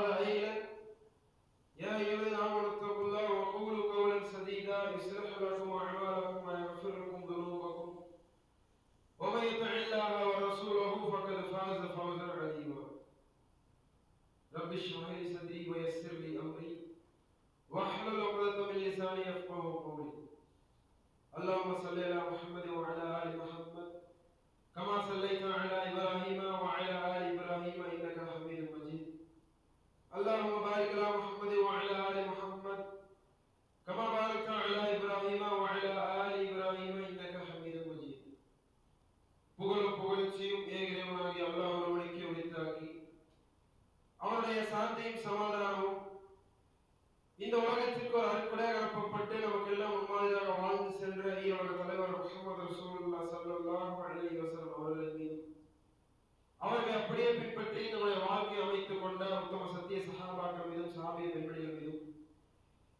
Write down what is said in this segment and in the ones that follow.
وقال أيضا يا أيها الذين آمنوا اتقوا الله وقولوا قولا سديدا. يصلح لكم أعمالكم ويغفر لكم ذنوبكم. ومن يطع الله ورسوله فقد فاز فوزا عظيما. رب اشرح لي صدري ويسر لي أمري. واحلل عقدة من لساني يفقهوا قولي. اللهم صل على محمد وعلى آل محمد. كما صليت على إبراهيم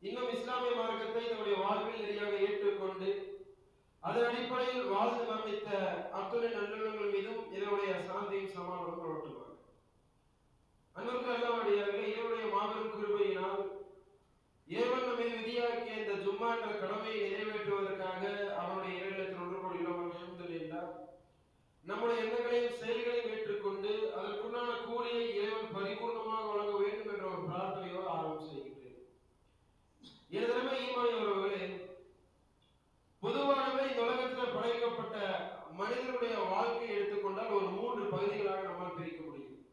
இன்னும் இஸ்லாமிய மார்க்கத்தை நம்முடைய வாழ்வில் நெறியாக ஏற்றுக்கொண்டு அதன் அடிப்படையில் வாழ்ந்து மரணித்த அத்துணை நல்லுள்ளங்கள் மீதும் இதனுடைய சாந்தியும் சமாதானம் புரட்டுவாங்க அன்பர்கள் அல்லவடியார்களே இதனுடைய மாபெரும் கிருபையினால் இறைவன் நம்மை விதியாக்கிய இந்த ஜும்மா என்ற கடமையை நிறைவேற்றுவதற்காக அவனுடைய இறைவனத்தில் ஒன்று கூடுகிறோம் அல்ஹம்துலில்லா நம்முடைய எண்ணங்களையும் செயல்களையும் ஏற்றுக்கொண்டு அதற்குண்டான கூலியை இறைவன் பரிபூர்ணமாக வழங்க வேண்டும் என்ற ஒரு பிரார்த்தனையோடு ஆரம்பம் செய்கின்றேன் எனதரமே பொதுவாகவே இந்த உலகத்தில் படைக்கப்பட்ட மனிதனுடைய வாழ்க்கையை எடுத்துக்கொண்டால் ஒரு மூன்று பகுதிகளாக நம்மால் பிரிக்க முடியும்.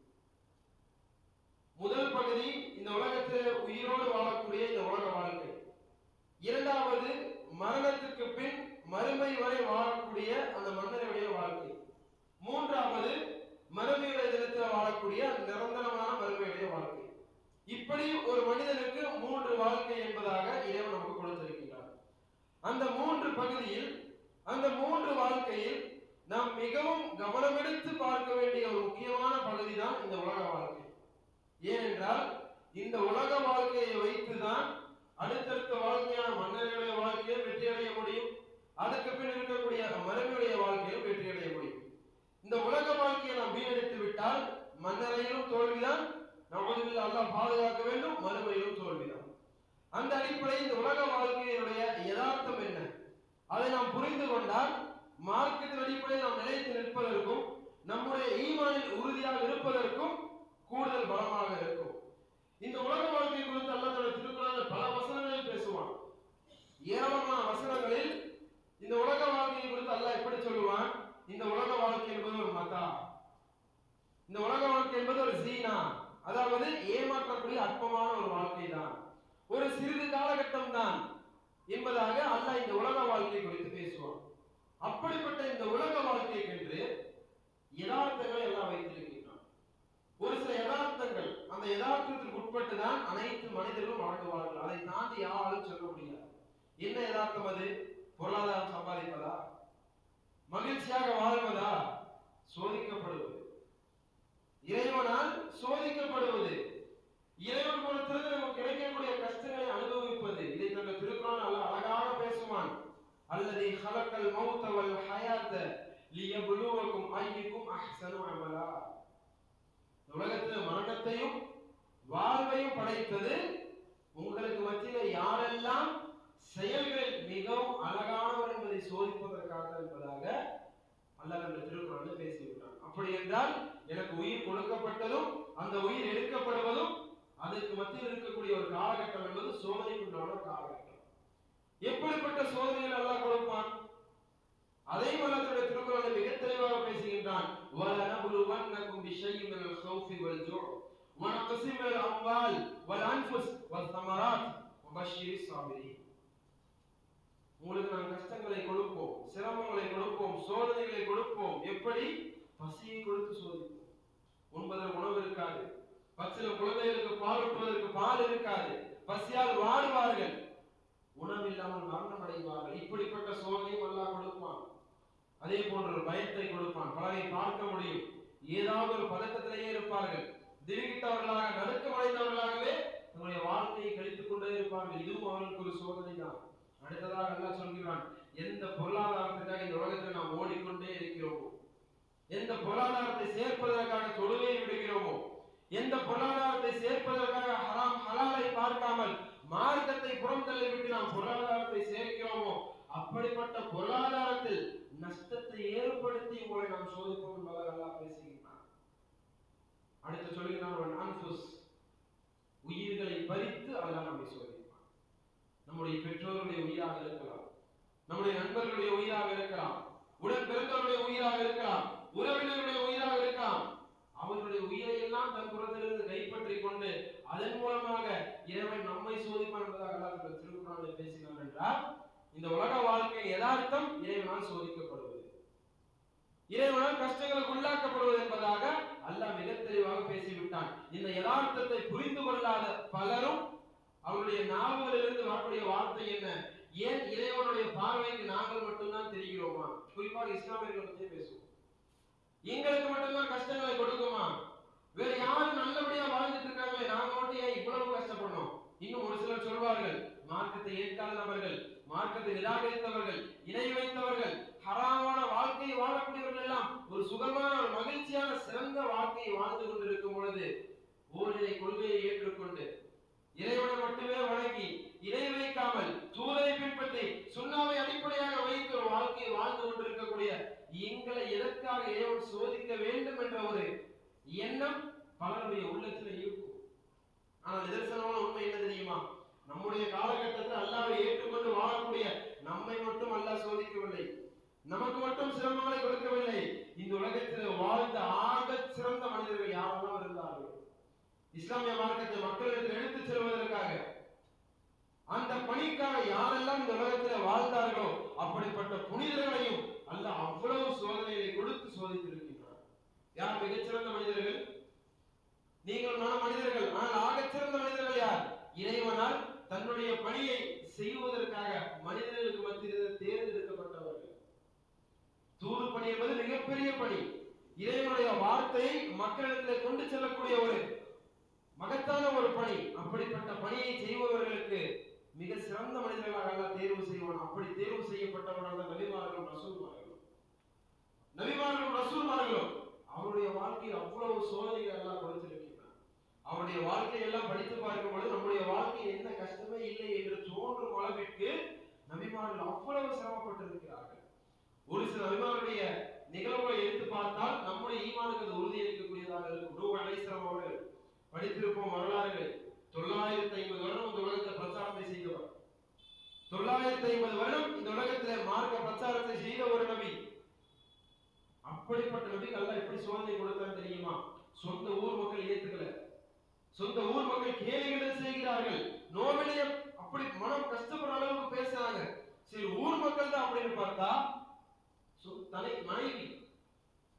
முதல் பகுதி இந்த உலகத்தில் உயிரோடு வாழக்கூடிய இந்த உலக வாழ்க்கை. இரண்டாவது மரணத்துக்கு பின் மறுமை வரை வாழக்கூடிய அந்த மன்னனுடைய வாழ்க்கை. மூன்றாவது மறுமையுடைய தினத்தில் வாழக்கூடிய நிரந்தரமான மறுமையுடைய வாழ்க்கை. இப்படி ஒரு மனிதனுக்கு மூன்று வாழ்க்கை என்பதாக அந்த மூன்று பகுதியில் அந்த மூன்று வாழ்க்கையில் நாம் மிகவும் கவனமெடுத்து பார்க்க வேண்டிய ஒரு முக்கியமான பகுதி தான் இந்த உலக வாழ்க்கை. ஏனென்றால் இந்த உலக வாழ்க்கையை வைத்துதான் அடுத்தடுத்த வாழ்க்கையான மன்னர்களுடைய வாழ்க்கையை வெற்றி அடைய முடியும். அதுக்கு பின் இருக்கக்கூடிய மனைவியுடைய வாழ்க்கை வெற்றி அடைய முடியும் இந்த உலக வாழ்க்கையை நாம் வீணடித்து விட்டால் மன்னரையிலும் தோல்விதான் நமது அல்லாஹ் பாதுகாக்க வேண்டும் மறுமையிலும் தோல்விதான் அந்த அடிப்படையில் இந்த உலக வாழ்க்கையினுடைய யதார்த்தம் என்ன? அதை நாம் புரிந்து கொண்டால் மார்க்கத்தின் அடிப்படையில் நாம் நிலைத்து நிற்பதற்கும் நம்முடைய ஈமானில் உறுதியாக இருப்பதற்கும் கூடுதல் பலமாக இருக்கும். இந்த உலக வாழ்க்கை குறித்து அல்லாஹ் திருக்குறள் திருக்குறளில் பல வசனங்களில் பேசுவான். ஏராளமான வசனங்களில் இந்த உலக வாழ்க்கையை குறித்து அல்லாஹ் எப்படி சொல்லுவான்? இந்த உலக வாழ்க்கை என்பது ஒரு மதா. இந்த உலக வாழ்க்கை என்பது ஒரு சீனா அதாவது ஏமாற்றக்கூடிய அற்பமான ஒரு வாழ்க்கை தான் ஒரு சிறிது காலகட்டம் தான் என்பதாக அல்லாஹ் இந்த உலக வாழ்க்கை குறித்து பேசுவான். அப்படிப்பட்ட இந்த உலக வாழ்க்கைக்கென்று யதார்த்தங்களை எல்லாம் வைத்திருக்கின்றான். ஒரு சில யதார்த்தங்கள் அந்த யதார்த்தத்திற்கு உட்பட்டு தான் அனைத்து மனிதர்களும் வாழ்ந்துவார்கள். அதை தாண்டி யாராலும் சொல்ல முடியாது. என்ன யதார்த்தம் அது? பொருளாதாரம் சம்பாதிப்பதா? மகிழ்ச்சியாக வாழ்வதா? சோதிக்கப்படுவது. இறைவனால் சோதிக்கப்படுவது. இறைவன் மூலத்திலிருந்து நமக்கு கிடைக்கக்கூடிய கஷ்டங்களை அனுபவிப்பது. இதை நம்ம திருக்குறள் அல்ல அழகாக பேசுவான். அல்லது ஹலக்கல் மௌத்தவல் ஹயாத்த ஹயாத்த லியபுலுவக்கும் ஐயுக்கும் அஹ்சனு அமலா. உலகத்துல மரணத்தையும் வாழ்வையும் படைத்தது உங்களுக்கு மத்தியில யாரெல்லாம் செயல்கள் மிகவும் அழகானவர் என்பதை சோதிப்பதற்காக என்பதாக அல்லாஹ் அந்த திருக்குறள் பேசிவிட்டான். அப்படி என்றால் எனக்கு உயிர் கொடுக்கப்பட்டதும் அந்த உயிர் எடுக்கப்படுவதும் அதற்கு மத்தியில் இருக்கக்கூடிய ஒரு காலகட்டம் என்பது சோதனைக்குண்டான ஒரு காலகட்டம் எப்படிப்பட்ட சோதனைகள் அல்லாஹ் கொடுப்பான் அதையும் அல்லாஹ் தன்னுடைய திருக்குறளை மிக தெளிவாக பேசுகின்றான் وَلَنَبْلُوَنَّكُمْ بِشَيْءٍ مِنَ الْخَوْفِ وَالْجُوعِ ونقص ونقسم من الأموال والأنفس والثمرات وبشر الصابرين உங்களுக்கு நாம் கஷ்டங்களை கொடுப்போம் சிரமங்களை கொடுப்போம் சோதனைகளை கொடுப்போம் எப்படி பசியை கொடுத்து சோதிப்போம் உண்பதற்கு உணவு இருக்காது பச்சில குழந்தைகளுக்கு பால் ஊட்டுவதற்கு பால் இருக்காது. பசியால் வாடுவார்கள். உணவில்லாமல் மரணம் அடைவார்கள். இப்படிப்பட்ட சோதனையும் அல்லாஹ் கொடுப்பான். அதே போன்ற ஒரு பயத்தை கொடுப்பான். பலரை பார்க்க முடியும். ஏதாவது ஒரு பதக்கத்திலேயே இருப்பார்கள். திருகிட்டவர்களாக நடுக்கம் அடைந்தவர்களாகவே தங்களுடைய வாழ்க்கையை கழித்துக் கொண்டே இருப்பார்கள். இதுவும் அவர்களுக்கு ஒரு சோதனை தான். அடுத்ததாக அல்லாஹ் சொல்கிறான் எந்த பொருளாதாரத்துக்காக இந்த உலகத்தில் நாம் ஓடிக்கொண்டே இருக்கிறோமோ? எந்த பொருளாதாரத்தை சேர்ப்பதற்காக தொழுவே விடுகிறோம் எந்த பொருளாதாரத்தை சேர்ப்பதற்காக ஹராம் ஹலாலை பார்க்காமல் மார்க்கத்தை புறம் தள்ளிவிட்டு நாம் பொருளாதாரத்தை சேர்க்கிறோமோ அப்படிப்பட்ட பொருளாதாரத்தில் நஷ்டத்தை ஏற்படுத்தி உங்களை நாம் சோதிப்போம் என்பதாக நல்லா பேசுகின்றான் அடுத்து சொல்லுகிறான் உயிர்களை பறித்து அதெல்லாம் நம்மை சோதிப்பான் நம்முடைய பெற்றோருடைய உயிராக இருக்கலாம். நம்முடைய நண்பர்களுடைய உயிராக இருக்கலாம். உடன் பிறந்தவருடைய உயிராக இருக்கலாம். உறவினருடைய உயிராக இருக்கலாம். அவர்களுடைய உயிரை எல்லாம் தன் புறத்திலிருந்து கைப்பற்றி கொண்டு அதன் மூலமாக இறைவன் நம்மை சோதிப்பான் என்பதாக அல்லாஹ் பேசினார் என்றால் இந்த உலக வாழ்க்கை யதார்த்தம் இறைவனால் சோதிக்கப்படும் இறைவனால் கஷ்டங்களுக்கு உள்ளாக்கப்படுவது என்பதாக அல்லாஹ் மிக தெளிவாக பேசிவிட்டான். இந்த யதார்த்தத்தை புரிந்து கொள்ளாத பலரும் அவருடைய நாவலிலிருந்து வரக்கூடிய வார்த்தை என்ன? ஏன் இறைவனுடைய பார்வைக்கு நாங்கள் மட்டும்தான் தெரிகிறோமா? குறிப்பாக இஸ்லாமியர்களை பற்றி பேசுவோம். எங்களுக்கு மட்டும்தான் கஷ்டங்களை கொடுக்குமா? வேற யாரும் நல்லபடியா வாழ்ந்துட்டு இருக்காங்களே நாங்க மட்டும் ஏன் இவ்வளவு கஷ்டப்படணும்? இன்னும் ஒரு சிலர் சொல்வார்கள் மார்க்கத்தை ஏற்காத நபர்கள் மார்க்கத்தை நிராகரித்தவர்கள் இணை வைத்தவர்கள் ஹராமான வாழ்க்கையை வாழக்கூடியவர்கள் எல்லாம் ஒரு சுகமான ஒரு மகிழ்ச்சியான சிறந்த வாழ்க்கையை வாழ்ந்து கொண்டிருக்கும் பொழுது ஓரிரை கொள்கையை ஏற்றுக்கொண்டு இறைவனை மட்டுமே வணங்கி இணை வைக்காமல் தூதரை பின்பற்றி சுண்ணாவை அடிப்படையாக வைத்து ஒரு வாழ்க்கையை வாழ்ந்து கொண்டிருக்கக்கூடிய எங்களை எதற்காக இறைவன் சோதிக்க வேண்டும் என்ற ஒரு எண்ணம் பலருடைய உள்ளத்தில் இருக்கும். ஆனால் நிதர்சனமான உண்மை என்ன தெரியுமா? நம்முடைய காலகட்டத்தில் அல்லாவை ஏற்றுக்கொண்டு வாழக்கூடிய நம்மை மட்டும் அல்லாஹ் சோதிக்கவில்லை. நமக்கு மட்டும் சிரமங்களை கொடுக்கவில்லை. இந்த உலகத்தில் வாழ்ந்த ஆக சிறந்த மனிதர்கள் யாரெல்லாம் இருந்தார்கள்? இஸ்லாமிய மார்க்கத்தை மக்களிடத்தில் எடுத்துச் செல்வதற்காக அந்த பணிக்காக யாரெல்லாம் இந்த உலகத்தில் வாழ்ந்தார்களோ அப்படிப்பட்ட புனிதர்களையும் அல்ல அவ்வளவு சோதனைகளை கொடுத்து சோதித்திருக்கின்றார் யார் மிகச்சிறந்த மனிதர்கள்? நீங்கள் நான் மனிதர்கள் ஆனால் ஆகச்சிறந்த மனிதர்கள் யார்? இறைவனால் தன்னுடைய பணியை செய்வதற்காக மனிதர்களுக்கு மத்தியில் தேர்ந்தெடுக்க தூது பணி என்பது மிகப்பெரிய பணி இறைவனுடைய வார்த்தையை மக்களிடத்தில் கொண்டு செல்லக்கூடிய ஒரு மகத்தான ஒரு பணி. அப்படிப்பட்ட பணியை செய்பவர்களுக்கு மிக சிறந்த மனிதர்களாக தேர்வு செய்வான் அப்படி தேர்வு செய்யப்பட்டவர்கள் தான் நபிமார்களும் ரசூல்மார்களும் நபிமார்களும் ரசூல்மார்களும் அவருடைய வாழ்க்கையில் அவ்வளவு சோதனைகள் எல்லாம் கொடுத்திருக்கிறார் அவருடைய வாழ்க்கையெல்லாம் படித்து பார்க்கும் பொழுது நம்முடைய வாழ்க்கை எந்த கஷ்டமே இல்லை என்று தோன்றும் அளவிற்கு நபிமார்கள் அவ்வளவு சிரமப்பட்டிருக்கிறார்கள் ஒரு சில நபிமாருடைய நிகழ்வுகளை எடுத்து பார்த்தால் நம்முடைய ஈமானுக்கு அது உறுதி அளிக்கக்கூடியதாக இருக்கும். நூ அலைஸ்லாம் அவர்கள் படித்திருப்போம் வரலாறுகள். தொள்ளாயிரத்தி ஐம்பது வருடம் இந்த உலகத்தை பிரச்சாரத்தை செய்தவர். தொள்ளாயிரத்தி ஐம்பது வருடம் இந்த உலகத்தில் மார்க்க பிரச்சாரத்தை செய்த ஒரு நபி. அப்படிப்பட்ட நபிக்கு அல்ல எப்படி சோதனை கொடுத்தான் தெரியுமா? சொந்த ஊர் மக்கள் ஏத்துக்கல. சொந்த ஊர் மக்கள் கேள்விகளை செய்கிறார்கள். நோவினைய அப்படி மனம் கஷ்டப்படுற அளவுக்கு பேசுறாங்க. சரி ஊர் மக்கள் தான் அப்படின்னு பார்த்தா தலை மனைவி.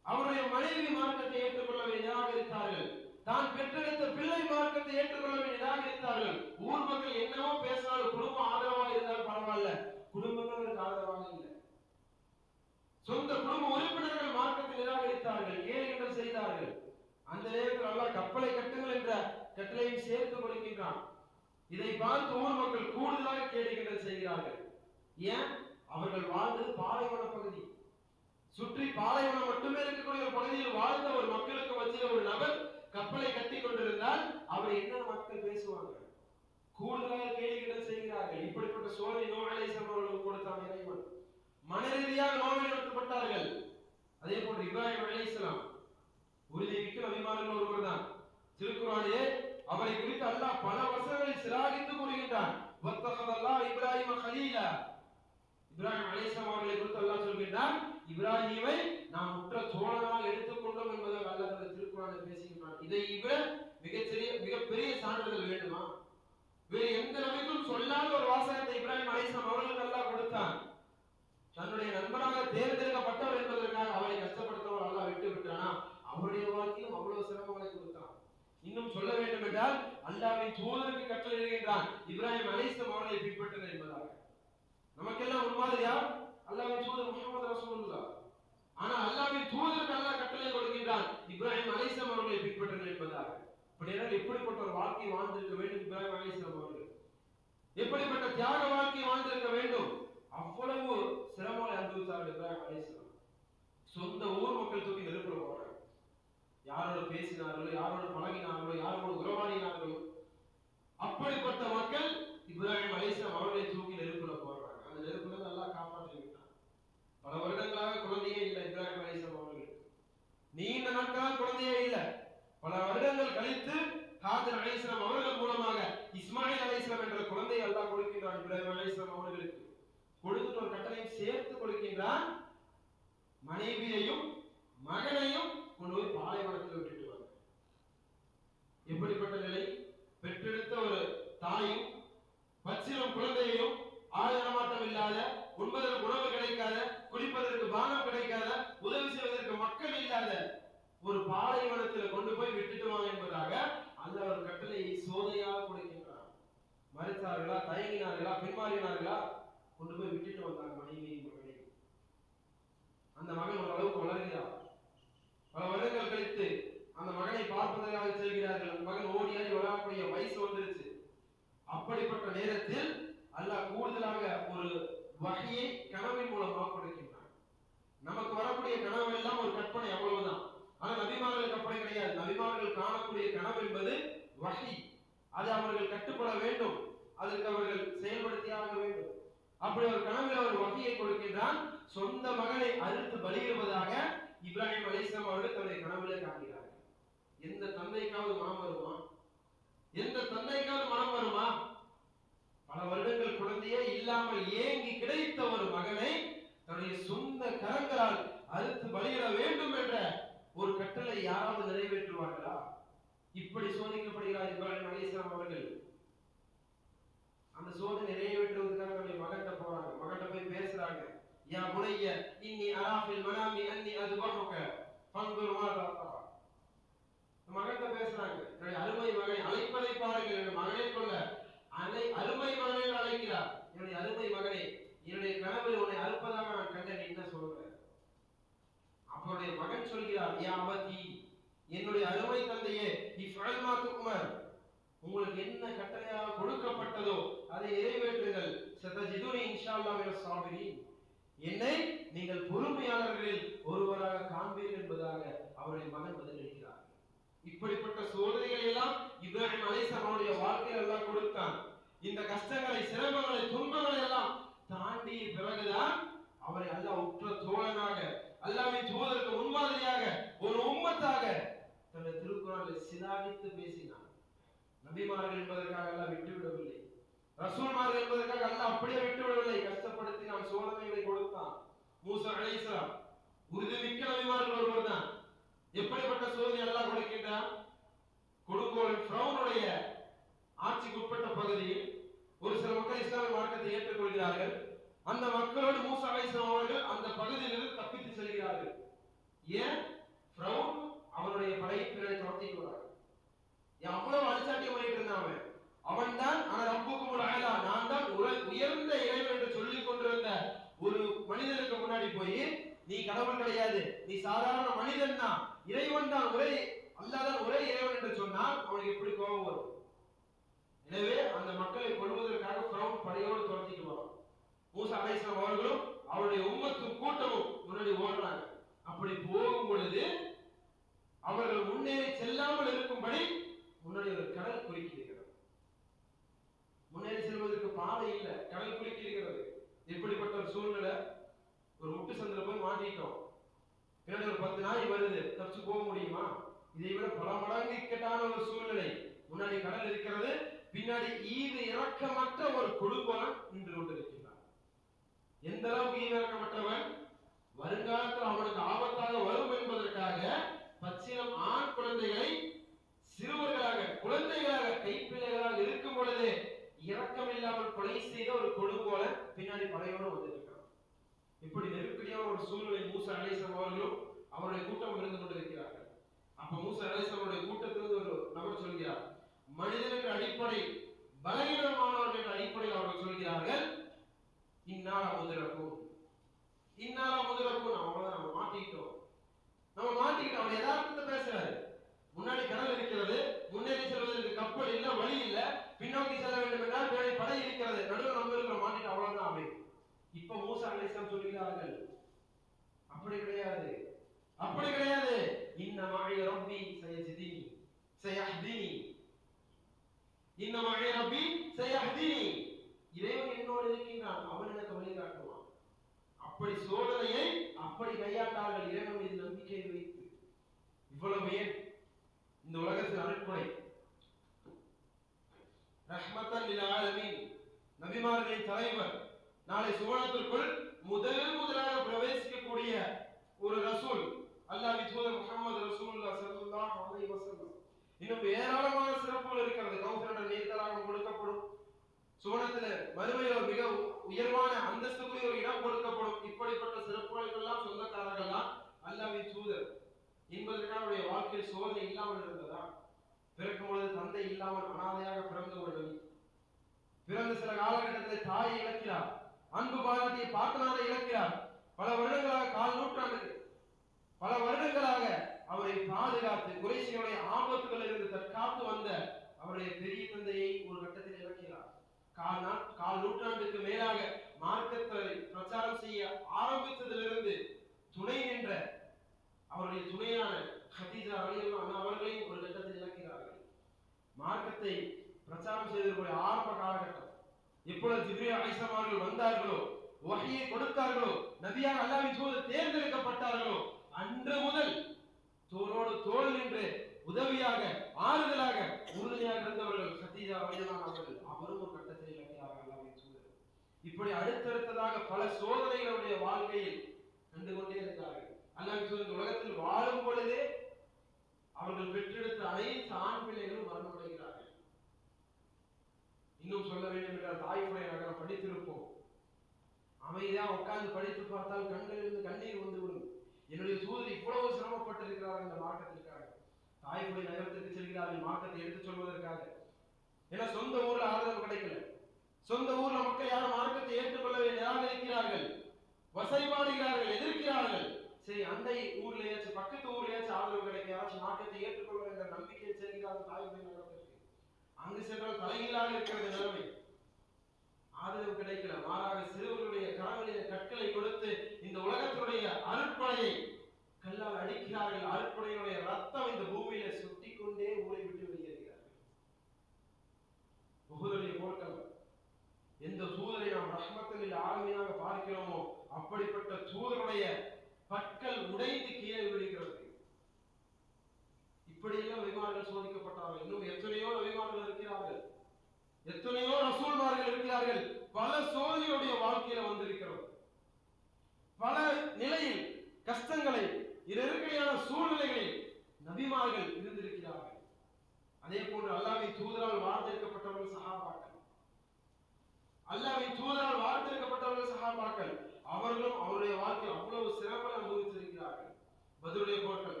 அவருடைய மனைவி மார்க்கத்தை ஏற்றுக்கொள்ளவே நிராகரித்தார்கள் தான் பெற்றெடுத்த பிள்ளை மார்க்கத்தை ஏற்றுக்கொள்ளவே நிராகரித்தார்கள் ஊர் மக்கள் என்னவோ பேசினாலும் குடும்பம் ஆதரவா இருந்தாலும் பரவாயில்ல. குடும்பங்களுக்கு ஆதரவாக இல்லை. சொந்த குடும்ப உறுப்பினர்கள் மார்க்கத்தை நிராகரித்தார்கள். கேலிகள் செய்தார்கள். அந்த நேரத்தில் அல்லாஹ் கப்பலை கட்டுங்கள் என்ற கட்டளையும் சேர்த்து கொடுக்கின்றான். இதை பார்த்து ஊர் மக்கள் கூடுதலாக கேலிகள் செய்கிறார்கள். ஏன்? அவர்கள் வாழ்ந்தது பாலைவன பகுதி. சுற்றி பாலைவனம் மட்டுமே இருக்கக்கூடிய ஒரு பகுதியில் வாழ்ந்த ஒரு மக்களுக்கு மத்தியில் ஒரு நபர் கப்பலை கட்டி கொண்டிருந்தால் அவர் என்ன மக்கள் பேசுவாங்க? கூடுதலாக கேள்விகள் செய்கிறார்கள். இப்படிப்பட்ட சோதனை நோய்களை அவர்களுக்கு கொடுத்தான் இறைவன். மன ரீதியாக நோய்வாய்ப்பட்டார்கள் அதே போன்று இப்ராஹிம் அலைஹிஸ்ஸலாம் உறுதிமிக்க அபிமானங்கள் ஒருவர் தான். திருக்குறானே அவரை குறித்து அல்லாஹ் பல வசனங்களை சிராகித்து கூறுகின்றான். இப்ராஹிம் ஹலீலா இப்ராஹிம் அலிஸ்லாம் அவர்களை குறித்து அல்லாஹ் சொல்கின்றார் இப்ராஹிமை நாம் உற்ற தோழனாக எடுத்துக்கொண்டோம் என்பதாக அல்லாஹ் தனது பேசுகின்றார் இதை விட மிகச்சிறிய மிகப்பெரிய சான்றிதழ் வேண்டுமா? வேறு எந்த நபிக்கும் சொல்லாத ஒரு வாசகத்தை இப்ராஹிம் அலிஸ்லாம் அவர்களுக்கு அல்லாஹ் கொடுத்தான். தன்னுடைய நண்பனாக தேர்ந்தெடுக்கப்பட்டவர் என்பதற்காக அவரை கஷ்டப்படுத்தவர் அல்லாஹ் விட்டு விட்டானா? அவருடைய வாழ்க்கையும் அவ்வளவு சிரமங்களை கொடுத்தான். இன்னும் சொல்ல வேண்டும் என்றால் அல்லாவின் தூதருக்கு கட்டளையிடுகின்றான் இப்ராஹிம் அலிஸ்லாம் அவர்களை பின்பற்றினர் என்பதாக. நமக்கெல்லாம் முன்மாதிரியா அல்லாவின் தூதர் முகமது ரசூலுல்லாஹ். ஆனா அல்லாவின் தூதருக்கு அல்லாஹ் கட்டளை கொடுக்கின்றான். இப்ராஹிம் அலிஸ்லாம் அவர்களை பின்பற்றுங்கள் என்பதாக. அப்படியானால் எப்படிப்பட்ட ஒரு வாழ்க்கை வாழ்ந்திருக்க வேண்டும் இப்ராஹிம் அலிஸ்லாம் அவர்கள்? எப்படிப்பட்ட தியாக வாழ்க்கை வாழ்ந்திருக்க வேண்டும்? அவ்வளவு சிரமங்களை அனுபவித்தார்கள் இப்ராஹிம் அலிஸ்லாம் சொந்த ஊர் மக்கள் தூக்கி நெருப்புல போறாங்க யாரோட பேசினார்களோ யாரோட பழகினார்களோ யாரோட உறவாடினார்களோ அப்படிப்பட்ட மக்கள் இப்ராஹிம் அலிஸ்லாம் அவர்களை தூக்கி நெருப்புல நெருப்புல நல்லா காப்பாற்றிவிட்டான். பல வருடங்களாக குழந்தையே இல்லை இப்ராஹிம் அலிஸ்லாம் அவர்கள். நீண்ட நாட்களாக குழந்தையே இல்லை. பல வருடங்கள் கழித்து ஹாஜர் அலிஸ்லாம் அவர்கள் மூலமாக இஸ்மாயில் அலிஸ்லாம் என்ற குழந்தையை அல்லாஹ் கொடுக்கின்றான் இப்ராஹிம் அலிஸ்லாம் அவர்களுக்கு. கொடுத்துட்டு ஒரு கட்டளையும் சேர்த்து கொடுக்கின்றான் மனைவியையும் மகனையும் கொண்டு போய் பாலைவனத்தில் விட்டுட்டு வாங்க எப்படிப்பட்ட நிலை? பெற்றெடுத்த ஒரு தாயும் பச்சிலம் குழந்தையையும் ஆழமாட்டம் இல்லாத உண்பதற்கு உணவு கிடைக்காத குடிப்பதற்கு பானம் கிடைக்காத உதவி செய்வதற்கு மக்கள் இல்லாத ஒரு பாலைவனத்தில் கொண்டு போய் விட்டுட்டு வாங்க என்பதாக அந்த ஒரு கட்டளையை சோதனையாக கொடுக்கின்றார். மறுத்தார்களா தயங்கினார்களா பின்மாறினார்களா? கொண்டு போய் விட்டுட்டு வந்தாங்க மனைவியின் மகனை அந்த மகன் ஓரளவுக்கு அளவுக்கு வளர்கிறார். பல வருடங்கள் கழித்து அந்த மகனை பார்ப்பதற்காக செல்கிறார்கள். அந்த மகன் ஓடி ஆடி வயசு வந்துருச்சு. அப்படிப்பட்ட நேரத்தில் அல்லாஹ் கூடுதலாக ஒரு வகையை கனவின் மூலமாக கொடுக்கின்றான் நமக்கு வரக்கூடிய கனவு எல்லாம் ஒரு கற்பனை அவ்வளவுதான். ஆனா நபிமார்கள் கற்பனை கிடையாது. நபிமார்கள் காணக்கூடிய கனவு என்பது வகை. அது அவர்கள் கட்டுப்பட வேண்டும். அதற்கு அவர்கள் செயல்படுத்தியாக வேண்டும். அப்படி ஒரு கனவில் அவர் வகையை கொடுக்கின்றான். சொந்த மகனை அறுத்து பலியிடுவதாக இப்ராஹிம் அலிஸ்லாம் அவர்கள் தன்னுடைய கனவுல காண்கிறார்கள். எந்த தந்தைக்காவது மனம் வருமா? எந்த தந்தைக்காவது மனம் வருமா? பல வருடங்கள் குழந்தையே இல்லாமல் ஏங்கி கிடைத்த ஒரு மகனை தன்னுடைய சொந்த கரங்களால் அறுத்து பலியிட வேண்டும் என்ற ஒரு கட்டளை யாராவது நிறைவேற்றுவார்களா? இப்படி சோதிக்கப்படுகிறார் இப்ராஹிம் அலிஸ்லாம் அவர்கள். அந்த சோதனை நிறைவேற்றுவதற்காக தன்னுடைய மகன்கிட்ட போறாங்க. மகன்கிட்ட போய் பேசுறாங்க. யா முனைய இன்னி அராஃபில் மனாமி அன்னி அதுபஹுக ஃபன்துர் மாதா தரா மகன்கிட்ட பேசுறாங்க என்னுடைய அருமை மகனை அழைப்பதை பாருங்கள் என்னுடைய மகனை கொள்ள அலை அருமை மகனை என்று அழைக்கிறார் என்னுடைய அருமை மகனை என்னுடைய கனவில் உன்னை அறுப்பதாக நான் கண்டேன் என்ன சொல்றேன் அவருடைய மகன் சொல்கிறார் யா அவதி என்னுடைய அருமை தந்தையே இஃபல் மா துக்மர் உங்களுக்கு என்ன கட்டளையாக கொடுக்கப்பட்டதோ அதை நிறைவேற்றுங்கள் சதஜிதுனி இன்ஷா அல்லாஹ் மின சாபிரீன் என்னை நீங்கள் பொறுமையாளர்களில் ஒருவராக காண்பீர்கள் என்பதாக அவருடைய மகன் பதிலளிக்கிறார் இப்படிப்பட்ட சோதனைகள் எல்லாம் இப்ராஹிம் அலைஹிஸ்ஸலாம் அவருடைய வாழ்க்கையில் எல்லாம் கொடுத்தான். இந்த கஷ்டங்களை சிரமங்களை துன்பங்களை எல்லாம் தாண்டி பிறகுதான் அவரை அல்லாஹ் உற்ற தோழனாக அல்லாஹ்வின் தூதருக்கு முன்மாதிரியாக ஒரு உம்மத்தாக தன்னை திருக்குறளை சிலாவித்து பேசினார் நபிமார்கள் என்பதற்காக அல்லாஹ் விட்டுவிடவில்லை. ரசூல்மார்கள் என்பதற்காக அல்லாஹ் அப்படியே விட்டுவிடவில்லை. கஷ்டப்படுத்தி நாம் சோதனைகளை கொடுத்தான். மூசா அலைஹிஸ்ஸலாம் உறுதிமிக்க நபிமார்கள் ஒருவர் தான் எப்படிப்பட்ட சோதனை அல்லாஹ் கொடுக்கின்றான்? கொடுங்கோல் ஃப்ரௌனுடைய ஆட்சிக்கு உட்பட்ட பகுதியில் ஒரு சில மக்கள் இஸ்லாமிய மார்க்கத்தை ஏற்றுக்கொள்கிறார்கள். அந்த மக்களோடு மூசா அலைஸ்லாம் அவர்கள் அந்த பகுதியிலிருந்து தப்பித்து செல்கிறார்கள். ஏன்? ஃபிரௌன் அவனுடைய படையை பின்னாடி துரத்திட்டு வராங்க. அவ்வளவு அழிச்சாட்டியம் பண்ணிட்டு இருந்தான் அவன் அவன் தான் ஆனால் ரப்புக்கும் ஆயலா நான் தான் உயர்ந்த இறைவன் என்று சொல்லிக் கொண்டிருந்த ஒரு மனிதனுக்கு முன்னாடி போய் நீ கடவுள் கிடையாது. நீ சாதாரண மனிதன் தான். இறைவன் தான் ஒரே அல்லாதான் ஒரே இறைவன் என்று சொன்னால் அவனுக்கு எப்படி கோபம் வரும்? எனவே அந்த மக்களை கொள்வதற்காக பிரவுன் படையோடு துரத்திட்டு வரும் மூசா அலைஹிஸ்ஸலாம் அவர்களும் அவருடைய உம்மத்தும் கூட்டமும் முன்னாடி ஓடுறாங்க. அப்படி போகும் பொழுது அவர்கள் முன்னேறி செல்லாமல் இருக்கும்படி முன்னாடி ஒரு கடல் குறிக்கிறது முன்னேறி செல்வதற்கு பாதை இல்லை. கடல் குறிக்கிறது எப்படிப்பட்ட ஒரு சூழ்நிலை ஒரு முட்டு சந்தில போய் மாட்டிட்டோம். பின்னாடி ஒரு பத்து நாளைக்கு வருது. தப்பிச்சு போக முடியுமா? இதை விட பல மடங்கு இக்கட்டான ஒரு சூழ்நிலை. முன்னாடி கடல் இருக்கிறது பின்னாடி ஈவு இறக்கமற்ற ஒரு கொடுப்பவன் நின்று கொண்டிருக்கிறான் எந்த அளவுக்கு ஈவு இறக்கமற்றவன்? வருங்காலத்தில் அவனுக்கு ஆபத்தாக வரும் என்பதற்காக பச்சிலம் ஆண் குழந்தைகளை சிறுவர்களாக குழந்தைகளாக கைப்பிள்ளைகளாக இருக்கும் பொழுது இரக்கம் இல்லாமல் கொலை செய்த ஒரு கொடுங்கோல பின்னாடி படையோடு வந்திருக்கிறான். இப்படி நெருக்கடியான ஒரு சூழ்நிலை மூச அலேசம் அவர்களும் அவருடைய கூட்டம் இருந்து கொண்டிருக்கிறார்கள். அப்ப மூசா அலேசம் கூட்டத்திலிருந்து ஒரு நபர் சொல்கிறார் மனிதனுக்கு அடிப்படை பலகீனமானவர்கள் அடிப்படையில் அவர்கள் சொல்கிறார்கள் இன்னாரா முதலக்கும் இன்னாரா முதலக்கும் அவ்வளவுதான் நம்ம மாட்டிக்கிட்டோம். நம்ம மாட்டிக்கிட்டோம். அவர் யதார்த்தத்தை பேசுறாரு. முன்னாடி கடல் இருக்கிறது முன்னேறி செல்வதற்கு கப்பல் இல்ல வழி இல்ல. பின்னோக்கி செல்ல வேண்டும் என்றால் வேலை படை இருக்கிறது. நடுவில் நம்ம இருக்கிற மாட்டிட்டு அவ்வளவுதான். அவை இப்ப மூசா அலைசம் சொல்கிறார்கள் அப்படி கிடையாது. அப்படி கிடையாது. இன்ன மாய ரப்பி சயஜிதினி சயஹ்தினி. இன்ன மாய ரப்பி சயஹ்தினி. இறைவன் என்னோடு இருக்கின்றான் அவன் எனக்கு வழிகாட்டுவான் அப்படி சோதனையை அப்படி கையாட்டார்கள் இறைவன் மீது நம்பிக்கை வைத்து. இவ்வளவு ஏன் இந்த உலகத்தின் அருட்கொடை. ரஹ்மத்தன் லில் ஆலமீன் நபிமார்களின் தலைவர். நாளை சுவனத்திற்குள் முதல் முதலாக பிரவேசிக்கக்கூடிய ஒரு ரசூல். அல்லாஹ் தூதர் முஹம்மது ரசூலுல்லாஹ் ஸல்லல்லாஹு அலைஹி வஸல்லம். இன்னும் ஏராளமான சிறப்புகள் இருக்கிறது கௌசரோட நீர்த்தலாகம் கொடுக்கப்படும். சுவனத்துல மறுமையில் மிக உயர்வான அந்தஸ்துக்குரிய ஒரு இடம் கொடுக்கப்படும். இப்படிப்பட்ட சிறப்புகளுக்கெல்லாம் சொந்தக்காரர்கள் தான் தூதர். என்பதற்கான அவருடைய வாழ்க்கையில் சோதனை இல்லாமல் இருந்ததா? பிறக்கும் பொழுது தந்தை இல்லாமல் அனாதையாக பிறந்தவர்கள் பிறந்த சில காலகட்டத்தில் தாயை இழக்கிறார். அன்பு பாராட்டிய பாட்டனாரை இழக்கிறார். பல வருடங்களாக கால் நூற்றாண்டு பல வருடங்களாக அவரை பாதுகாத்து குறைசியுடைய ஆபத்துகளில் இருந்து தற்காத்து வந்த அவருடைய பெரிய தந்தையை ஒரு கட்டத்தில் இழக்கிறார் கால் கால் நூற்றாண்டுக்கு மேலாக மார்க்கத்தை பிரச்சாரம் செய்ய ஆரம்பித்ததிலிருந்து துணை நின்ற அவருடைய துணையான ஹதீஜா அலியல்லான் அவர்களையும் ஒரு கட்டத்தில் இழக்கிறார்கள் மார்க்கத்தை பிரச்சாரம் செய்தவர்களுடைய ஆரம்ப காலகட்டம். எப்பொழுது ஜிப்ரீல் அலைஹிஸ்ஸலாம் அவர்கள் வந்தார்களோ வகையை கொடுத்தார்களோ நபியாக அல்லாவின் தேர்ந்தெடுக்கப்பட்டார்களோ அன்று முதல் தோளோடு தோல் நின்று உதவியாக ஆறுதலாக உறுதியாக இருந்தவர்கள் சத்யஜா அலியல்லான் அவர்கள் அவரும் ஒரு கட்டத்தில் இழக்கிறார்கள் அல்லாஹ்வின் இப்படி அடுத்தடுத்ததாக பல சோதனைகளுடைய வாழ்க்கையில் கண்டு கொண்டே இருந்தார்கள். அல்லாஹ் இந்த உலகத்தில் வாழும் பொழுதே அவர்கள் பெற்றெடுத்த அனைத்து ஆண் பிள்ளைகளும் மரணமடைகிறார்கள். இன்னும் சொல்ல வேண்டும் என்றால் தாய்மொழி நகரம் படித்திருப்போம். அமைதியா உட்கார்ந்து படித்து பார்த்தால் கண்களிலிருந்து கண்ணீர் வந்து விடும் என்னுடைய தூதர் இவ்வளவு சிரமப்பட்டிருக்கிறார் இந்த மார்க்கத்திற்காக. தாய்மொழி நகரத்திற்கு செல்கிறார்கள் மார்க்கத்தை எடுத்துச் சொல்வதற்காக. ஏன்னா சொந்த ஊர்ல ஆதரவு கிடைக்கல. சொந்த ஊர்ல மக்கள் யாரும் மார்க்கத்தை ஏற்றுக்கொள்ளவே நிராகரிக்கிறார்கள். வசைபாடுகிறார்கள் எதிர்க்கிறார்கள். சரி அந்த ஊர்லயாச்சும் பக்கத்து ஊர்லயாச்சும் ஆதரவு கிடைக்க யாராச்சும் மார்க்கத்தை ஏற்றுக்கொள்வார் என்ற நம்பிக்கையை செல்கிறார்கள் தாய்மொழி நகரத்திற்கு. அங்கு சென்றால் தலைகீழாக இருக்கிறது நிலைமை. ஆதரவு கிடைக்கல. மாறாக சிறுவர்களுடைய கரங்களிலே கற்களை கொடுத்து இந்த உலகத்தினுடைய அருட்படையை கல்லால் அடிக்கிறார்கள். அருட்படையினுடைய ரத்தம் இந்த பூமியில சுட்டி கொண்டே ஊரை விட்டு வெளியேறுகிறார்கள். உகுதலுடைய போர்க்களம். எந்த தூதரை நாம் ரஹ்மத்தில் ஆளுமையாக பார்க்கிறோமோ அப்படிப்பட்ட தூதருடைய பற்கள் உடைந்து கீழே விழுகிறது. இப்படியெல்லாம் விமானங்கள் சோதிக்கப்பட்டார்கள். இன்னும் எத்தனையோ விமானங்கள் இருக்கிறார்கள். எத்தனையோ ரசூல்மார்கள் இருக்கிறார்கள். பல சோதனையுடைய வாழ்க்கையில வந்திருக்கிறோம். பல நிலையில் கஷ்டங்களை இருக்கையான சூழ்நிலைகளில் நபிமார்கள் இருந்திருக்கிறார்கள். அதே போன்று அல்லாவின் தூதரால் வார்த்தெடுக்கப்பட்டவர்கள் சகாபாக்கள் அல்லாவின் தூதரால் வார்த்தெடுக்கப்பட்டவர்கள் சகாபாக்கள் அவர்களும் அவருடைய வாழ்க்கை அவ்வளவு சிறப்பாக அனுபவித்திருக்கிறார்கள். பதிலுடைய போர்கள்.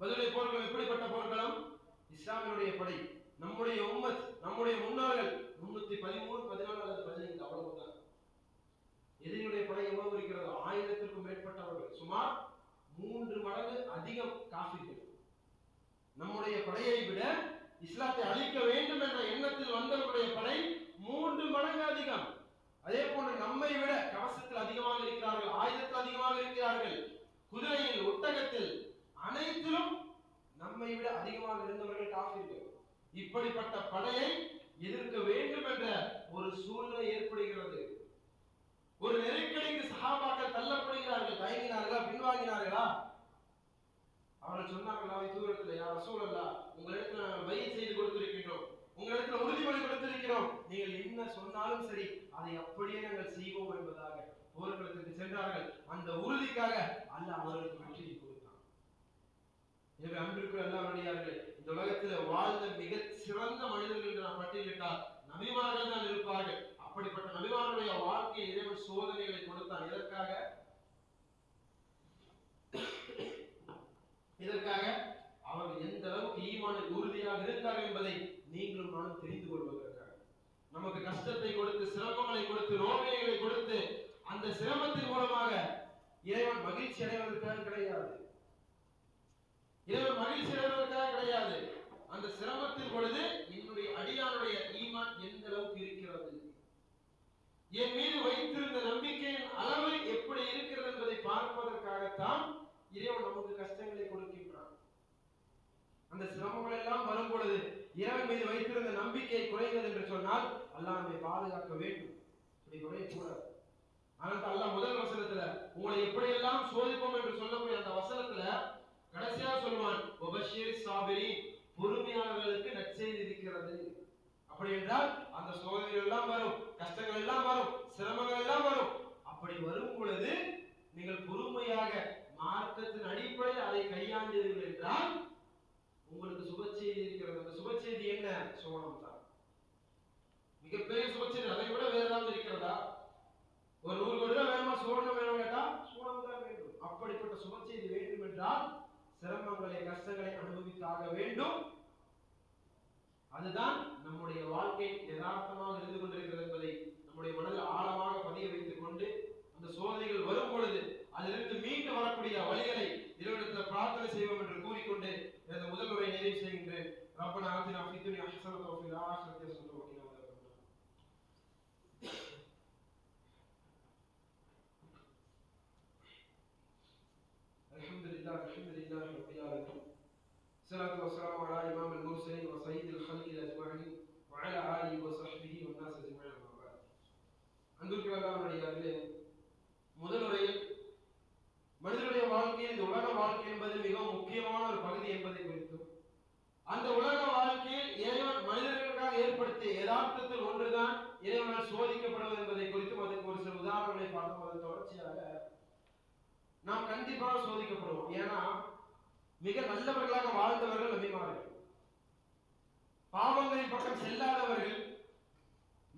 பதிலுடைய போர்கள் எப்படிப்பட்ட போர்களும்? இஸ்லாமியனுடைய படை. நம்முடைய உம்மத் நம்முடைய முன்னோர்கள் முன்னூத்தி பதிமூணு பதினாலு அல்லது பதினைந்து அவ்வளவுதான். எதிரியுடைய படை எவ்வளவு இருக்கிறது ஆயிரத்திற்கும் மேற்பட்டவர்கள். சுமார் மூன்று மடங்கு அதிகம் காஃபிர்கள். நம்முடைய படையை விட இஸ்லாத்தை அழிக்க வேண்டும் என்ற எண்ணத்தில் வந்தவர்களுடைய படை மூன்று மடங்கு அதிகம். அதே போன்று நம்மை விட கவசத்தில் அதிகமாக இருக்கிறார்கள் ஆயுதத்தில் அதிகமாக இருக்கிறார்கள் குதிரையில் ஒட்டகத்தில் அனைத்திலும் நம்மை விட அதிகமாக இருந்தவர்கள் காஃபிர்கள். இப்படிப்பட்ட படையை எதிர்க்க வேண்டும் என்ற ஒரு சூழ்நிலை ஏற்படுகிறது. ஒரு நெருக்கடிக்கு சகாபாக்கள் தள்ளப்படுகிறார்கள் தயங்கினார்களா பின்வாங்கினார்களா? அவர்கள் சொன்னார்களா தூரத்தில் யார் சூழல்லா உங்களிடத்தில் நாங்கள் செய்து கொடுத்திருக்கின்றோம். உங்களிடத்தில் உறுதிமொழி கொடுத்திருக்கிறோம். நீங்கள் என்ன சொன்னாலும் சரி அதை அப்படியே நாங்கள் செய்வோம் என்பதாக போர்க்களத்திற்கு சென்றார்கள். அந்த உறுதிக்காக அல்ல அவர்களுக்கு வெற்றியை எனவே அன்பிற்குள் எல்லாம் அடியார்களே இந்த உலகத்துல வாழ்ந்த மிக சிறந்த மனிதர்கள் என்று நான் பட்டியலிட்டால் நபிமார்கள் தான் இருப்பார்கள். அப்படிப்பட்ட நபிமார்களுடைய வாழ்க்கையை இறைவன் சோதனைகளை கொடுத்தான். எதற்காக? இதற்காக அவர்கள் எந்த அளவுக்கு ஈமானில் உறுதியாக இருந்தார்கள் என்பதை நீங்களும் நானும் தெரிந்து கொள்வதற்காக. நமக்கு கஷ்டத்தை கொடுத்து சிரமங்களை கொடுத்து நோவினைகளை கொடுத்து அந்த சிரமத்தின் மூலமாக இறைவன் மகிழ்ச்சி அடைவதற்காக கிடையாது. இறைவன் மகிழ்ச்சி அடைவதற்காக கிடையாது. அந்த சிரமத்தின் பொழுது என்னுடைய அடியானுடைய ஈமான் எந்த அளவுக்கு இருக்கிறது? என் மீது வைத்திருந்த நம்பிக்கையின் அளவு எப்படி இருக்கிறது என்பதை பார்ப்பதற்காகத்தான் இறைவன் நமக்கு கஷ்டங்களை கொடுக்கின்றான். அந்த சிரமங்கள் எல்லாம் வரும் பொழுது இறைவன் மீது வைத்திருந்த நம்பிக்கை குறைகிறது என்று சொன்னால் அல்லாஹ் நம்மை பாதுகாக்க வேண்டும். இப்படி குறையக்கூடாது. ஆனால் அல்லாஹ் முதல் வசனத்துல உங்களை எப்படியெல்லாம் சோதிப்போம் என்று சொல்லக்கூடிய அந்த வசனத்துல கடைசியா சொல்லுவான் உபஷீர் சாபிரி பொறுமையாளர்களுக்கு நற்செய்தி இருக்கிறது. அப்படி என்றால் அந்த சோதனைகள் எல்லாம் வரும் கஷ்டங்கள் எல்லாம் வரும் சிரமங்கள் எல்லாம் வரும். அப்படி வரும் பொழுது நீங்கள் பொறு மார்க்கத்தின் அடிப்படையில் அதை கையாண்டீர்கள் என்றால் உங்களுக்கு சுபச்செய்தி இருக்கிறது அந்த சுபச்செய்தி என்ன சோனம் தான் மிகப்பெரிய சுபச்செய்தி அதை விட வேற ஏதாவது இருக்கிறதா ஒரு நூறு கோடி ரூபாய் வேணுமா சோழனம் வேணும் கேட்டா சோழம் தான் வேண்டும் அப்படிப்பட்ட சுபச்செய்தி வேண்டும் என்றால் சிரமங்களை கஷ்டங்களை அனுபவித்தாக வேண்டும் அதுதான் அன்பிற்குரியவர்களே முதல் உரையில் மனிதனுடைய வாழ்க்கையில் இந்த உலக வாழ்க்கை என்பது மிகவும் முக்கியமான ஒரு பகுதி என்பதை குறித்தும் அந்த உலக வாழ்க்கையில் இறைவன் மனிதர்களுக்காக ஏற்படுத்திய யதார்த்தத்தில் ஒன்றுதான் இறைவனால் சோதிக்கப்படுவது என்பதை குறித்தும் அதற்கு ஒரு சில உதாரணங்களை பார்த்தோம் அதன் தொடர்ச்சியாக நாம் கண்டிப்பாக சோதிக்கப்படுவோம். ஏன்னா மிக நல்லவர்களாக வாழ்ந்தவர்கள் அதிகமாக பாவங்களின் பக்கம் செல்லாதவர்கள்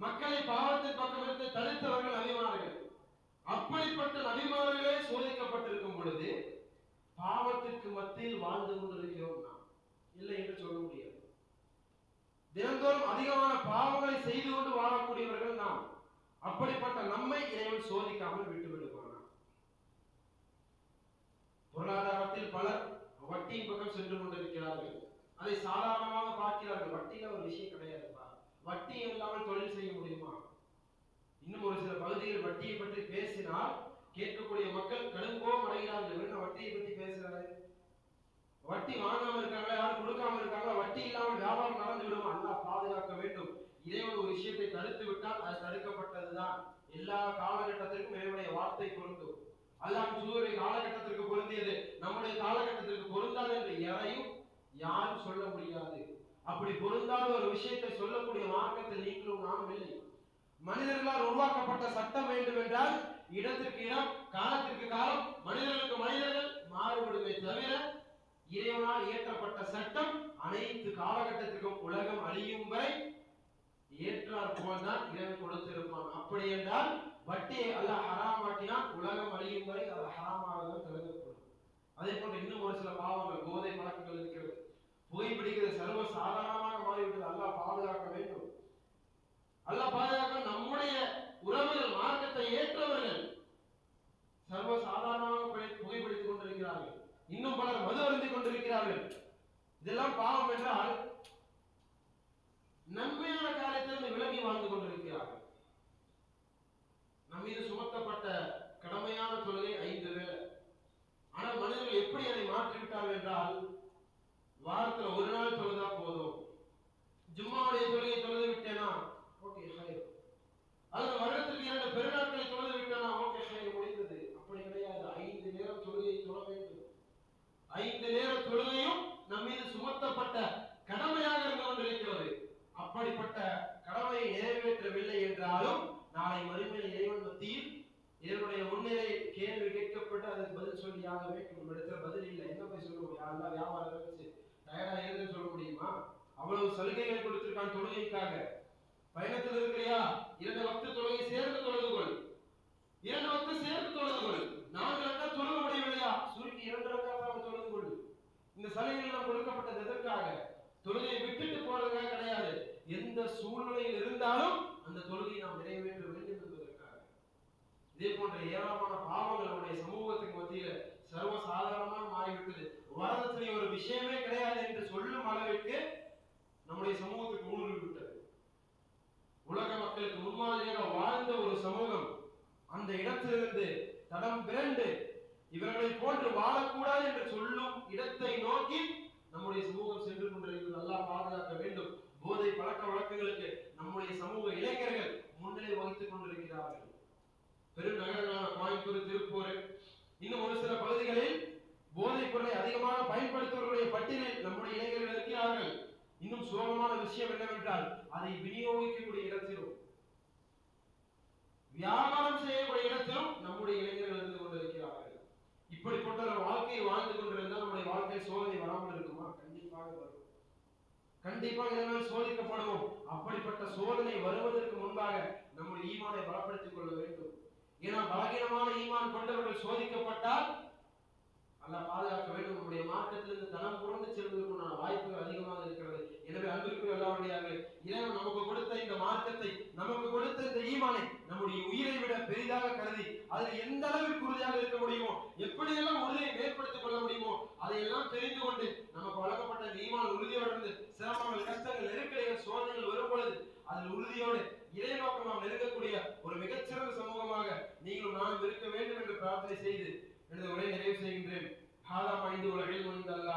மக்களை பாவத்தின் பக்கம் இருந்து தடுத்தவர்கள் நபிமார்கள் அப்படிப்பட்ட நபிமார்களே சோதிக்கப்பட்டிருக்கும் பொழுது பாவத்திற்கு மத்தியில் வாழ்ந்து கொண்டிருக்கிறோம் நாம். இல்லை என்று சொல்ல முடியாது. தினந்தோறும் அதிகமான பாவங்களை செய்து கொண்டு வாழக்கூடியவர்கள் நாம். அப்படிப்பட்ட நம்மை இறைவன் சோதிக்காமல் விட்டுவிடுவானா பொருளாதாரத்தில் பலர் வட்டியின் பக்கம் சென்று கொண்டிருக்கிறார்கள். அதை சாதாரணமாக பார்க்கிறார்கள். வட்டியில ஒரு விஷயம் கிடையாது. வட்டி இல்லாமல் தொழில் செய்ய முடியுமா? இன்னும் ஒரு சில பகுதியில் வட்டியை பற்றி பேசினால் கேட்கக்கூடிய மக்கள் கடுங்கோம் அடைகிறார்கள் என்ன வட்டியை பற்றி பேசுறாரு வட்டி வாங்காம இருக்காங்களா? யாரும் கொடுக்காம இருக்காங்களா? வட்டி இல்லாமல் வியாபாரம் நடந்து விடும். அல்லா பாதுகாக்க வேண்டும். இதே ஒரு விஷயத்தை தடுத்து விட்டால் அது தடுக்கப்பட்டதுதான். எல்லா காலகட்டத்திற்கும் இறைவனுடைய வார்த்தை பொருந்தும். அல்லாஹ் சூரிய காலகட்டத்திற்கு பொருந்தியது. நம்முடைய காலகட்டத்திற்கு பொருந்தாது என்று யாரையும் யாரும் சொல்ல முடியாது. அப்படி பொருந்தாத ஒரு விஷயத்தை சொல்லக்கூடிய மார்க்கத்தில் நீங்களும் நானும் இல்லை. மனிதர்களால் உருவாக்கப்பட்ட சட்டம் வேண்டும் என்றால் இடத்திற்கு இடம் காலத்திற்கு காலம் மனிதர்களுக்கு மனிதர்கள் மாறுபடுமே தவிர இறைவனால் இயற்றப்பட்ட சட்டம் அனைத்து காலகட்டத்திற்கும் உலகம் அழியும் வரை ஏற்றார் போல்தான் இறைவன் கொடுத்திருப்பான். அப்படி என்றால் வட்டியை அல்ல ஹராமாட்டினால் உலகம் அழியும் வரை அது ஹராமாக தான் கருதப்படும். அதே போன்று இன்னும் ஒரு சில பாவங்கள் போதை பழக்கங்கள் இருக்கிறது. புகைப்பிடிக்கிறது சர்வ சாதாரணமாக மாறிவிட்டது அல்லாஹ் பாதுகாக்க வேண்டும். அல்லாஹ் பாதுகாக்க நம்முடைய உறவுகள் மார்க்கத்தை ஏற்றவர்கள் சர்வ சாதாரணமாக புகைப்பிடித்துக் கொண்டிருக்கிறார்கள். இன்னும் பலர் மது அருந்திக் கொண்டிருக்கிறார்கள். இதெல்லாம் பாவம் என்றால் நன்மையான காரியத்தில் விலகி வாழ்ந்து கொண்டிருக்கிறார்கள். நம் மீது சுமத்தப்பட்ட கடமையான தொழுகை ஐந்து வேலை ஆனால் மனிதர்கள் எப்படி அதை மாற்றிவிட்டார்கள் என்றால் வாரத்துல ஒரு நாள் தொழுதா போதும் ஜும்மாவுடைய தொழுகை தொழுது விட்டேனா ஓகே ஹைர் அல்லது வருடத்திற்கு இரண்டு பெருநாட்களை தொழுது விட்டேனா ஓகே ஹைர் முடிந்தது அப்படி கிடையாது ஐந்து நேரம் தொழுகையை தொழ வேண்டும் ஐந்து நேர தொழுகையும் நம் மீது சுமத்தப்பட்ட கடமையாக இருந்து கொண்டிருக்கிறது அப்படிப்பட்ட கடமையை நிறைவேற்றவில்லை என்றாலும் நாளை மறுமையில் இறைவன் மத்தியில் இறைவனுடைய முன்னிலை கேள்வி கேட்கப்பட்டு அதுக்கு பதில் சொல்லியாக வேண்டும் நம்ம இடத்துல பதில் இல்லை என்ன போய் சொல்ல முடியும் யாரெல்லாம் வியாபாரம் வச்சு டயர்டா சொல்ல முடியுமா? அவ்வளவு சலுகைகள் கொடுத்திருக்கான் தொழுகைக்காக. பயணத்தில் இருக்கிறியா? இரண்டு வக்து தொழுகை சேர்ந்து தொழுது கொள். இரண்டு வக்து சேர்ந்து தொழுது கொள். நான்கு ரக்கா தொழுக முடியவில்லையா சுருக்கி இரண்டு ரக்காத்தாவது தொழுது கொள். இந்த சலுகைகள் எல்லாம் கொடுக்கப்பட்டது எதற்காக? தொழுகையை விட்டுட்டு போறதுக்காக கிடையாது. எந்த சூழ்நிலையில் இருந்தாலும் அந்த தொழுகையை நாம் நிறைவேற்ற வேண்டும் என்பதற்காக இதே போன்ற ஏராளமான பாவங்கள் நம்முடைய சமூகத்தின் மத்தியில் சர்வ சாதாரணமா மாறிவிட்டது வரதட்சணை ஒரு விஷயமே கிடையாது என்று சொல்லும் அளவிற்கு நம்முடைய சமூகத்துக்கு ஊடுருவி விட்டது உலக மக்களுக்கு முன்மாதிரியாக வாழ்ந்த ஒரு சமூகம் அந்த இடத்திலிருந்து தடம் பிறண்டு இவர்களை போன்று வாழக்கூடாது என்று சொல்லும் இடத்தை நோக்கி நம்முடைய சமூகம் சென்று கொண்டிருக்கிறது. நல்லா பாதுகாக்க வேண்டும். போதை பழக்க வழக்கங்களுக்கு நம்முடைய சமூக இளைஞர்கள் முன்னிலை வகித்துக் கொண்டிருக்கிறார்கள். பெருநகரான கோயம்புத்தூர் திருப்பூர் இன்னும் ஒரு சில பகுதிகளில் போதைப் பொருளை அதிகமாக பயன்படுத்துவர்களுடைய பட்டியலில் நம்முடைய இளைஞர்கள் இருக்கிறார்கள். இன்னும் சோகமான விஷயம் என்னவென்றால் அதை விநியோகிக்கக்கூடிய இடத்திலும் வியாபாரம் செய்யக்கூடிய இடத்திலும் நம்முடைய இளைஞர்கள் இருந்து கொண்டிருக்கிறார்கள். இப்படிப்பட்ட ஒரு வாழ்க்கையை வாழ்ந்து கொண்டிருந்தால் நம்முடைய வாழ்க்கை சோதனை வராமல் இருக்குமா? கண்டிப்பாக வரும். கண்டிப்பாக இதனால் சோதிக்கப்படுவோம். அப்படிப்பட்ட சோதனை வருவதற்கு முன்பாக நம்முடைய ஈமானை பலப்படுத்திக் கொள்ள வேண்டும். ஏன்னா பலகீனமான ஈமான் கொண்டவர்கள் சோதிக்கப்பட்டால் அல்ல பாதுகாக்க வேண்டும். நம்முடைய மார்க்கத்திலிருந்து தனம் புறந்து செல்வதற்குண்டான வாய்ப்புகள் அதிகமாக இருக்கிறது. எனவே அன்பிற்குரிய அல்லாவுடையாக இறைவன் நமக்கு கொடுத்த இந்த மார்க்கத்தை நமக்கு கொடுத்த இந்த ஈமானை நம்முடைய உயிரை விட பெரிதாக கருதி அதில் எந்த அளவிற்கு உறுதியாக இருக்க முடியுமோ எப்படியெல்லாம் உறுதியை மேற்படுத்திக் கொள்ள முடியுமோ அதையெல்லாம் தெரிந்து கொண்டு நமக்கு வழங்கப்பட்ட இந்த ஈமான் உறுதியோடு சிரமங்கள் கஷ்டங்கள் நெருக்கடிகள் சோதனைகள் வரும் பொழுது அதில் உறுதியோடு இறை நோக்கம் நாம் நெருங்கக்கூடிய ஒரு மிகச்சிறந்த சமூகமாக நீங்களும் நாம் இருக்க வேண்டும் என்று பிரார்த்தனை செய்து எனது உரை நிறைவு செய்கின்றேன். ஹாலா மைந்து உலகில் முந்தல்லா